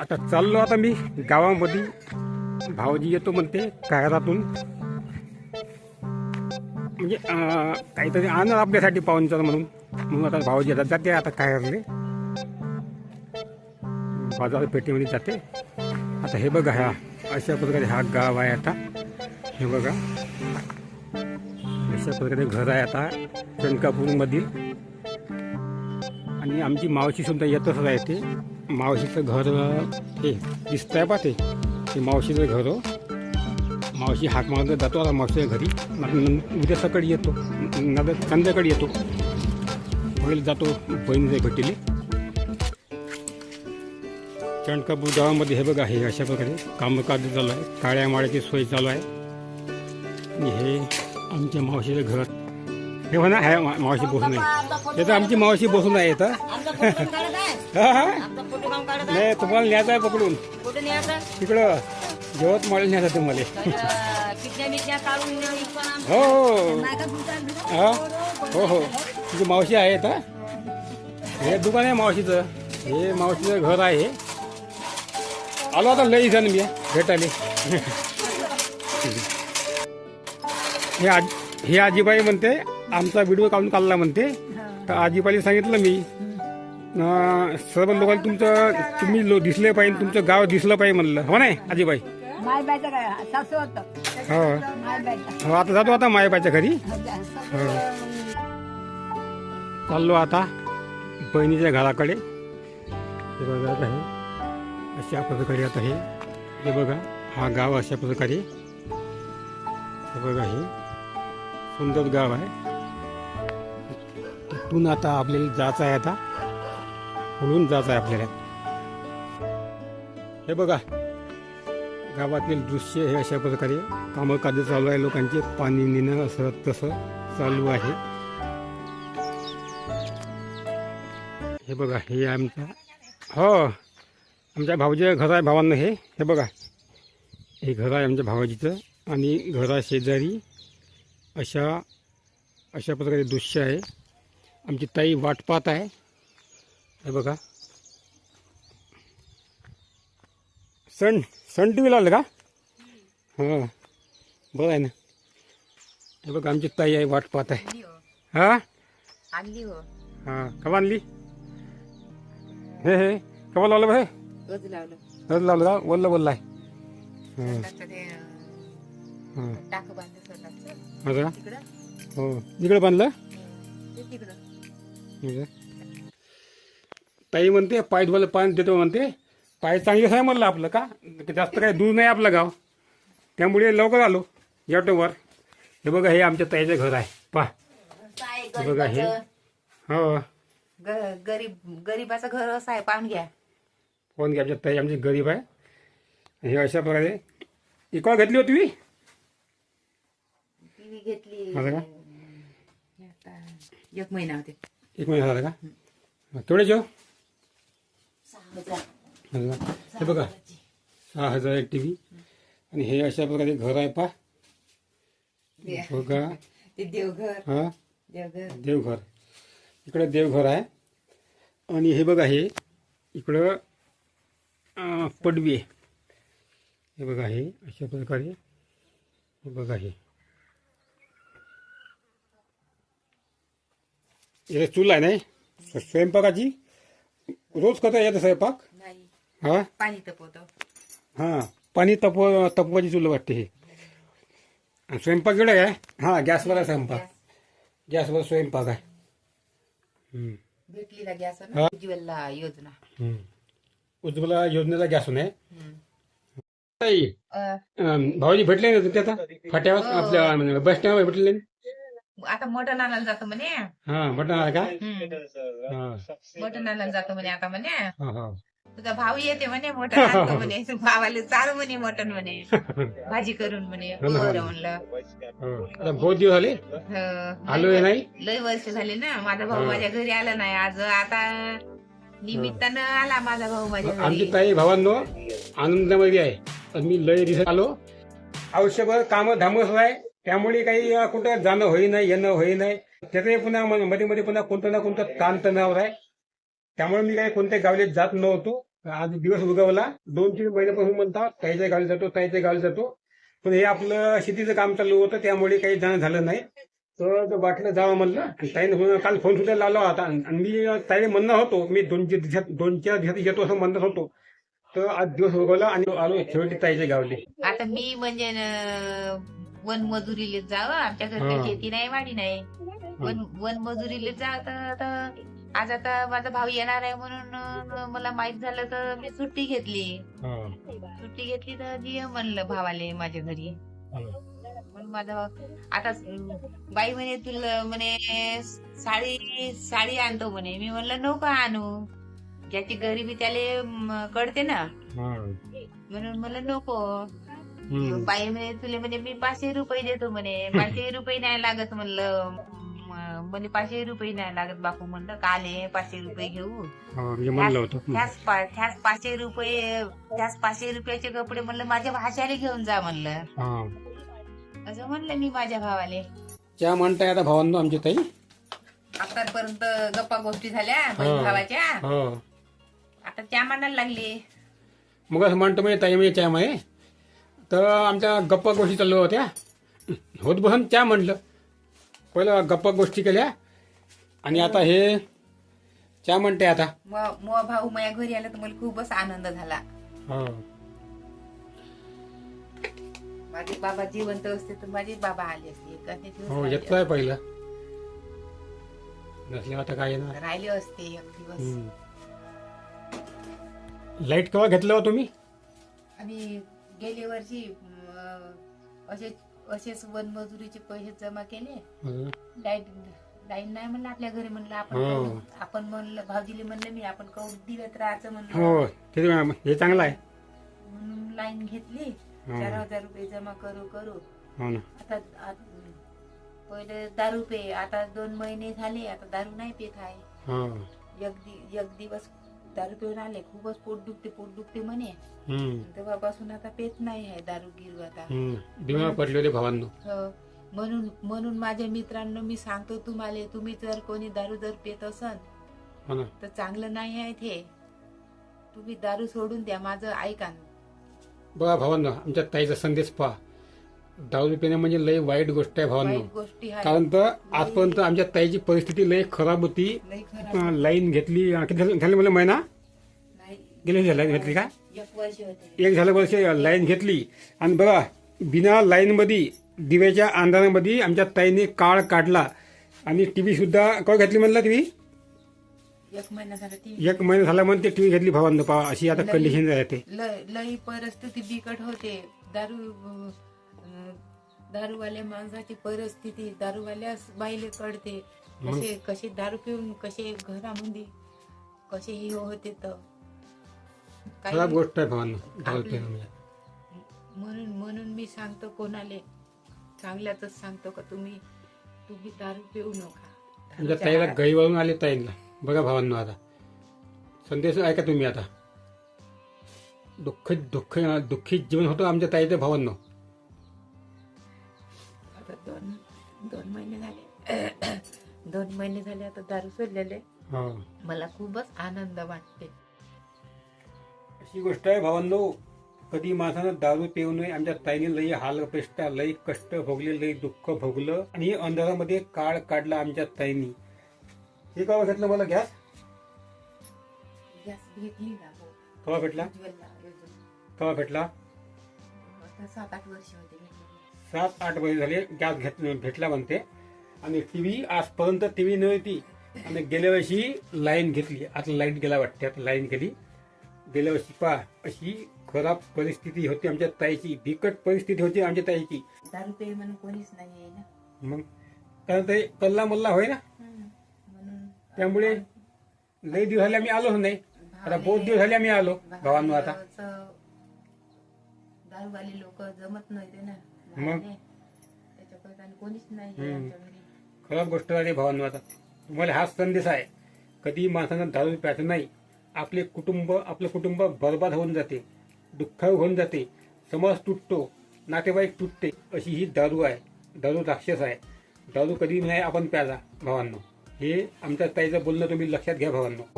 आता चाललो आता मी गावामध्ये. भाऊजी येतो म्हणते कागदातून. म्हणजे काहीतरी आणणार आपल्यासाठी पाहुणचार म्हणून. म्हणून आता भाऊजी येतात जाते आता कागदले बाजारपेठेमध्ये जाते. आता हे बघा ह्या अशा प्रकारे हा गाव आहे आता. हे बघा. अशा प्रकारे घर आहे आता कणकापूरमधील आणि आमची मावशी सुद्धा येतच राहते. मावशीचं घर हे दिसतंय पा ते ते मावशीचं घर मावशी हाक मार जातो आता मावशीच्या घरी. उद्या सकाळी येतो. नंतर संध्याकाळी येतो. वडील जातो बहिणीच्या भेटीले. चणकापूर गावामध्ये हे बघा हे अशा प्रकारे कामकाज चालू आहे. काळ्या माळ्याची सोय चालू आहे. हे आमच्या मावशीचं घर हे म्हणा हे मा- मावशी बसून आहे. तर आमची मावशी बसून आहे आहे? हा, हा. आहे? नाही तुम्हाला न्यायचं आहे पकडून. तिकडं. जेवत मला न्यायचं तुम्हाला. हो हो? हा. हो तुझी मावशी आहे का हे दुकान आहे मावशीचं. हे मावशीचं घर आहे. आलो आता लई जण मी. भेटायले. हे आज हे आजीबाई म्हणते आमचा व्हिडिओ काढून काढला म्हणते. तर आजीबाईला सांगितलं मी सर्व लोकांना तुमचं तुम्ही दिसले पाहिजे तुमचं गाव दिसलं पाहिजे म्हणलं. हो नाही आजीबाई? हो. हो आता जातो आता मायबाच्या घरी. हो. चाललो आता बहिणीच्या घराकडे. हे बघा आता हे. अशा प्रकारे आता हे. हे बघा हा गाव अशा प्रकारे. हे बघा हे. सुंदर गाव आहे. तिथून आता आपल्याला जायचं आहे आता. पुढून जायचं आहे आपल्याला. हे बघा गावातील दृश्य हे अशा प्रकारे कामकाज चालू आहे. लोकांचे पाणी नेणं असं तसं चालू आहे. हे बघा हे आमचं हो आमच्या भाऊजीचं घर आहे भावांना हे. हे बघा हे घर आहे आमच्या भावाजीचं आणि घरा शेजारी अशा अशा प्रकारे दृश्य आहे. आमची ताई वाट पाहत आहे. हे बघा. सण सण टी व्ही लावलं का? हां. बरं आहे ना. हे बघा आमची ताई आहे वाट पाहत आहे हा. आणली हो. हां. कवा आणली? हे हे. कवा लावलं बा हे? गज लावलं. लावलं का? वल्ल वल्ल आहे. हां. हां. तिकडं. हो. इकडे बांधलं? ताई म्हणते पाय धुवायला पाणी देतो म्हणते. पाय चांगलेच आहे म्हणलं आपलं का? जास्त काही दूर नाही आपलं गाव. त्यामुळे लवकर आलो ऑटोवर हे बघा हे आमच्या ताईचं घर आहे. पा काय हे बघा हे. हो. गरीब गरीबाचं घर असं आहे पाहून घ्या. फोन घ्या? आमच्या ताई आमची गरीब आहे. हे अशा प्रकारे. कॉल घेतली होती? मी घेतली. एक महिना होते. एक महिना झाला का? तेवढे जेव. हे बघा सहा हजार एक टी व्ही आणि हे अशा प्रकारे घर आहे पा. बघा ते देवघर. हा? देवघर. देवघर. इकडे देवघर आहे. आणि हे बघा हे इकडं पडवी आहे. हे बघा हे अशा प्रकारे. हे बघा हे. इथे चूल आहे नाही स्व- स्वयंपाकाची रोज करता येतं स्वयंपाक नाही हा पाणी तपवतो हां पाणी तपव तपवाची चूल वाटते हे आणि स्वयंपाक इकडे आहे हां गॅसवर आहे स्वयंपाक गॅसवर स्वयंपाक आहे हम्म. भेटली ना गॅस हा. उज्ज्वला योजना हम्म. उज्ज्वला योजनेचा गॅस हम्म. ताई, अं, अं, भाऊजी भेटले ना तुमच्या आता फाट्यावर. आपल्या बस स्टँडवर भेटले ना? आता मटण आणायला जातो म्हणे. हा मटण आला का? हम्म. मटण आणायला जातो म्हणे आता म्हणे. हा हा. तुझा भाऊ येते म्हणे मटण आणतो म्हणे. भावाला चालू म्हणे मटण म्हणे. भाजी करून म्हणे बरं. म्हणलं हो. आता बहुत दिवस झाले? हो. आलो आहे नाही? लय वर्ष झाले ना माझा भाऊ हो. माझ्या घरी आला नाही आज. आता निमित्तानं आला माझा भाऊ माझ्या आमची घरी. ताई भावांनो आनंदामध्ये आहे. मी लय दिवस आलो. आयुष्यभर कामं धामच आहे. त्यामुळे काही कुठं जाणं होई नाही येणं होई नाही. त्याचंही पुन्हा मध्ये मध्ये पुन्हा कोणतं ना कोणतं ताणतणाव आहे. त्यामुळे मी काही कोणत्या गावले जात नव्हतो. आज दिवस उगवला. दोन तीन महिन्यापासून म्हणता ताईच्या गावी जातो ताईच्या गावी जातो. पण हे आपलं शेतीचं काम चालू होतं त्यामुळे काही जाणं झालं नाही. तर बाकीला जावं म्हणलं. ताईने काल फोन सुद्धा लावला होता. आणि मी ताईने म्हणणं होतो मी दोन चार दिवसात दोन चार दिवसात येतो असं म्हणत होतो. तर आज दिवस उगवला आणि आलो शेवटी ताईच्या गावले. आता मी म्हणजे वन मजुरीले जावं आमच्या घरी काही हा. शेती नाही वाडी नाही. वन वन मजुरीले जा तर आता आज आता माझा भाऊ येणार आहे म्हणून अं, मला माहीत झालं तर मी सुट्टी घेतली. हा. सुट्टी घेतली तर जी म्हणलं भावाले माझ्या घरी. म्हणून माझा भाऊ आता अं, बाई म्हणे तुला म्हणे साडी साडी आणतो म्हणे. मी म्हणलं नको आणू. ज्याची गरिबी त्याले म, कळते ना. हा. म्हणून मला नको. हम्म. बाई म्हणे तुले म्हणे मी पाचशे रुपये देतो म्हणे. पाचशे रुपये नाही लागत म्हणलं. म, म्हणे पाचशे रुपये नाही लागत बापू म्हणलं. काले पाचशे रुपये घेऊ. हा, म्हणजे म्हणलं होतं. त्याच पाचशे रुपये त्याच पाचशे रुपयाचे कपडे म्हणलं माझ्या भाषाला घेऊन जा म्हणलं. हा. असं म्हणलं मी माझ्या भावाले. त्या म्हणताय आता भावांनो आमची ताई. आतापर्यंत गप्पा गोष्टी झाल्या बहीण. भावाच्या. हो. आता त्या मांडायला लागली. मग असं म्हणतो म्हणजे ताई म्हणजे त्या तर आमच्या गप्पा गोष्टी चालू होत्या. होत बसून त्या म्हटलं पहिलं गप्पा गोष्टी केल्या. आणि आता हे त्या म्हणते आता. भाऊ माझ्या घरी आला तर मला खूपच आनंद झाला. हो. माझे बाबा जिवंत असते तर माझे बाबा आले असते. हो येतोय पहिलं. नसल्यावर आता काय असते. राहिले असते एक दिवस. लाइट केव्हा घेतलं हो तुम्ही? आणि गेल्या वर्षी असे असेच वन मजुरीचे पैसे जमा केले. लाइट लाइट नाही म्हणलं आपल्या घरी म्हणलं आपण हो. आपण म्हणलं भाऊजीले म्हणलं मी आपण कौड दिव्यात राहायचं म्हणलं. हो हे चांगलं आहे. म्हणून लाईन घेतली. हो. चार हजार रुपये जमा करू करू. आता पहिले दारू पे आता दोन महिने झाले आता दारू नाही पेत आहे. एक दिवस दारू पिऊन आले खूपच पोट दुखते पोट दुखते म्हणे. हम्म. तेव्हापासून आता पेत नाही आहे दारू गिरू आता. हम्म. बिमार पडले होते भावांनो. हो. म्हणून म्हणून माझ्या मित्रांना मी सांगतो तुम्हाला तुम्ही जर कोणी दारू जर पेत असन हो ना. तर चांगलं नाही आहे ते. तुम्ही दारू सोडून द्या माझं ऐका बघा भावांनो आमच्या ताईचा संदेश पहा. दारू पिणं म्हणजे लय वाईट गोष्ट आहे भावांनो. वाईट गोष्टी आहे. कारण तर आजपर्यंत आमच्या ताईची परिस्थिती लय खराब होती. लई खराब अं, लाईन घेतली. अं, किती झाले? झाले मला महिना? नाही. गेले लाईन घेतली का? एक वर्ष होते. एक झालं वर्ष लाईन घेतली. आणि बघा बिना लाईनमध्ये दिव्याच्या अंधारामध्ये आमच्या ताईने काळ काढला. आणि टीव्ही सुद्धा काय घेतली म्हणला टीव्ही? एक महिना झाला ती एक महिना झाला म्हणते टीव्ही घेतली भावांनो. पहा अशी आता कंडिशन राहते. लय लई परिस्थिती बिकट होते. दारू अं, दारूवाल्या माणसाची परिस्थिती दारूवाल्या बाईले कळते. कसे कसे दारू पिऊन कसे घरामध्ये कसे हे होते तर खराब गोष्ट आहे भावांनो दारू पिणं म्हणून म्हणून मी सांगतो कोणाले. चांगल्याच सांगतो का तुम्ही तुम्ही दारू पिऊ नका. दारूच्या ताईला गईवरून आले ताईला. बघा भावांनो आता. संदेश ऐका तुम्ही आता. दुःख दुःख दुःखी जीवन होतं आमच्या ताईच्या भावांनो. दोन दोन महिने झाले. दोन महिने झाले आता दारू सोडलेले. मला खूपच आनंद वाटते. अशी गोष्ट आहे भावांनो. कधी माणसानं दारू पिऊ नये आमच्या ताईने लई हाल अपेष्टा लई कष्ट भोगले लई दुःख भोगलं. आणि अंधारामध्ये काळ काढला आमच्या ताईनी. हे का घेतलं मला गॅस? गॅस भेटली ना भेटला. केव्हा भेटला? सात आठ वर्ष होते. सात आठ महिने झाले गॅस घेत भेटला म्हणते. आणि टीव्ही आजपर्यंत टीव्ही नव्हती आणि गेल्या वर्षी लाईन घेतली. आता लाइट गेला वाटते आता लाईन गेली. गेल्या वर्षी पा अशी खराब परिस्थिती होती आमच्या ताईची. बिकट परिस्थिती होती आमच्या ताईची. दारू पे म्हणून कोणीच नाही आहे ना. मग कारण ते कल्ला मल्ला होय ना? म्हणून त्यामुळे लई दिवस झाले आम्ही आलोच नाही. आता बहुत दिवस झाले आम्ही आलो भावांनो आता. दारूवाले लोक जमत नव्हते ना. मग? त्याच्याकरता आणि कोणीच नाही आहे हम्म. आमच्या घरी खराब गोष्ट झाली भावांनो आता. तुम्हाला हाच संदेश आहे. कधी माणसानं दारू प्यायचं नाही. आपले कुटुंब आपलं कुटुंब बरबाद होऊन जाते. दुःख होऊन जाते. समाज तुटतो. नातेवाईक तुटते. अशी ही दारू आहे. दारू राक्षस आहे. दारू कधी नाही आपण प्यायचा भावांनो. हे आमच्या ताईचं बोलणं तुम्ही लक्षात घ्या भावांनो.